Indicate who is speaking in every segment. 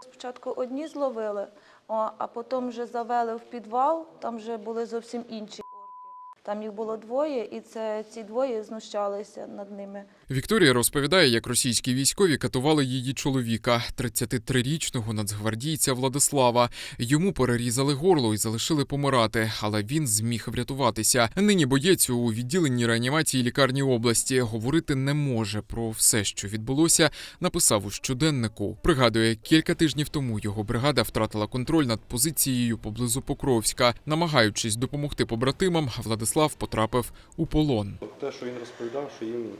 Speaker 1: Спочатку одні зловили, а потім вже завели в підвал, там вже були зовсім інші. Там їх було двоє, і це ці двоє знущалися над ними.
Speaker 2: Вікторія розповідає, як російські військові катували її чоловіка, 33-річного нацгвардійця Владислава. Йому перерізали горло і залишили помирати, але він зміг врятуватися. Нині боєць у відділенні реанімації лікарні області говорити не може про все, що відбулося. Написав у щоденнику. Пригадує, кілька тижнів тому його бригада втратила контроль над позицією поблизу Покровська. Намагаючись допомогти побратимам, Владислав потрапив у полон.
Speaker 3: Те, що він розповідав, що їм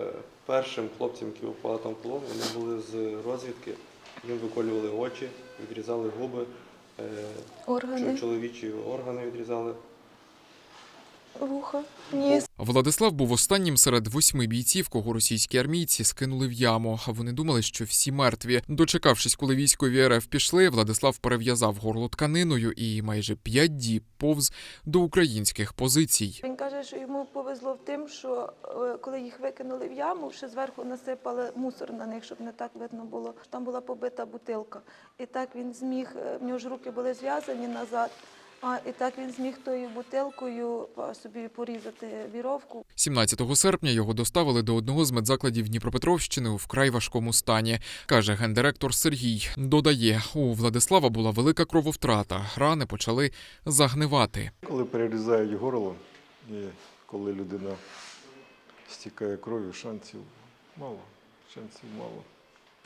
Speaker 3: е, першим хлопцям, які попали там в полон, вони були з розвідки, їм виколювали очі, відрізали губи, е,
Speaker 1: Органи,
Speaker 3: чоловічі органи відрізали.
Speaker 1: Вуха, ніс.
Speaker 2: Владислав був останнім серед восьми бійців, кого російські армійці скинули в яму. А Вони думали, що всі мертві. Дочекавшись, коли військові РФ пішли, Владислав перев'язав горло тканиною і майже п'ять діб повз до українських позицій.
Speaker 1: Він каже, що йому повезло в тим, що е, коли їх викинули в яму, ще зверху насипали мусор на них, щоб не так видно було. Там була побита бутилка. І так він зміг, е, в нього ж руки були зв'язані назад. А і так він зміг тою бутилкою собі порізати віровку.
Speaker 2: 17 серпня його доставили до одного з медзакладів Дніпропетровщини у вкрай важкому стані, каже гендиректор Сергій. Додає, у Владислава була велика крововтрата, рани почали загнивати.
Speaker 4: Коли перерізають горло, і коли людина стікає кров'ю, шансів мало. Шансів мало.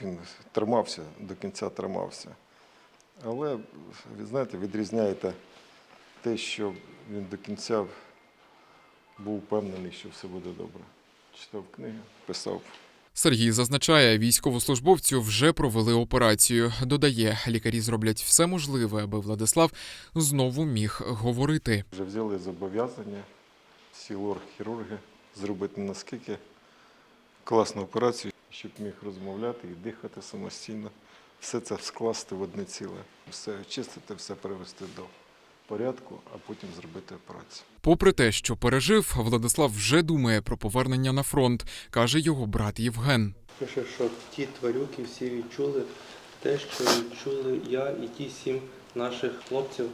Speaker 4: Він тримався, до кінця тримався. Але, ви знаєте, відрізняєте те, що він до кінця був впевнений, що все буде добре. Читав книги, писав.
Speaker 2: Сергій зазначає, військовослужбовцю вже провели операцію. Додає, лікарі зроблять все можливе, аби Владислав знову міг говорити.
Speaker 4: Вже взяли зобов'язання всі лор-хірурги зробити наскільки класну операцію, щоб міг розмовляти і дихати самостійно. Все це скласти в одне ціле, все очистити, все привести до порядку, а потім зробити операцію.
Speaker 2: Попри те, що пережив, Владислав вже думає про повернення на фронт, каже його брат Євген.
Speaker 3: Пише, що ті тварюки всі відчули те, що відчули я і ті сім наших хлопців,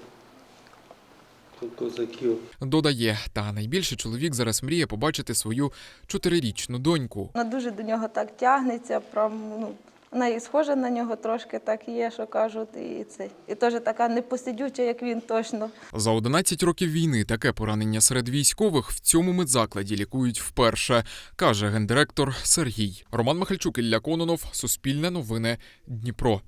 Speaker 3: козаків.
Speaker 2: Додає, та найбільше чоловік зараз мріє побачити свою чотирирічну доньку.
Speaker 1: Вона дуже до нього так тягнеться, прям, ну, вона і схожа на нього трошки, так є, що кажуть, і це. І теж така непосидюча, як він точно.
Speaker 2: За 11 років війни таке поранення серед військових в цьому медзакладі лікують вперше, каже гендиректор Сергій. Роман Михальчук, Ілля Кононов, Суспільне новини, Дніпро.